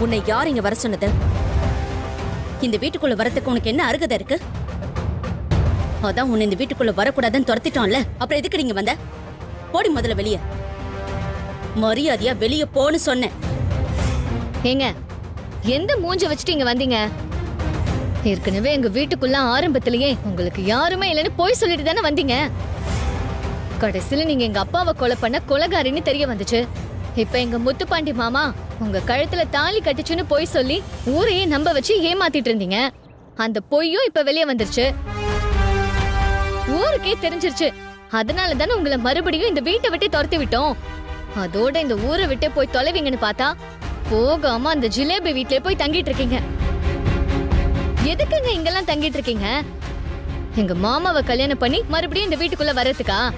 உன்னை யார் இங்க வர சொன்னது? இந்த வீட்டுக்குள்ள வரதுக்கு உனக்கு என்ன அருகதை இருக்கு? அதான் உன்னை இந்த வீட்டுக்குள்ள வரக்கூடாதுன்னு துரத்திட்டோம்ல அப்புறம் எதுக்கு நீங்க வந்த? போடி முதல்ல வெளியே. மரியாதையா வெளியே போன்னு சொன்னேன். ஏங்க எந்த மூஞ்ச வச்சுட்டு இங்க வந்தீங்க? ஏற்கனவே எங்க வீட்டுக்குள்ள ஆரம்பத்திலேயே உங்களுக்கு யாருமே இல்லைன்னு போய் சொல்லிட்டு தானே வந்தீங்க? கடைசியில நீங்க எங்க அப்பாவை கொலை பண்ண கொலகாரின்னு தெரிய வந்துச்சு. இப்ப எங்க முத்துப்பாண்டி மாமா உங்க கழுத்துல தாலி கட்டுச்சுன்னு பொய் சொல்லி ஊரையே நம்ப வச்சு ஏமாத்திட்டு இருந்தீங்க. அந்த பொய்யும் இப்ப வெளியே வந்துருச்சு. ஊருக்கே தெரிஞ்சிருச்சு. அதனால தானே உங்களை மறுபடியும் இந்த வீட்டை விட்டு துரத்தி விட்டோம். அதோட இந்த ஊரை விட்டே போய் தொலைவீங்கன்னு பார்த்தா போகாம அந்த ஜிலேபி வீட்லயே போய் தங்கிட்டு இருக்கீங்க. எதுக்குங்க இங்கெல்லாம் தங்கிட்டு இருக்கீங்க? எங்க மாமாவை கல்யாணம் பண்ணி மறுபடியும் இந்த வீட்டுக்குள்ள வர்றதுக்கா?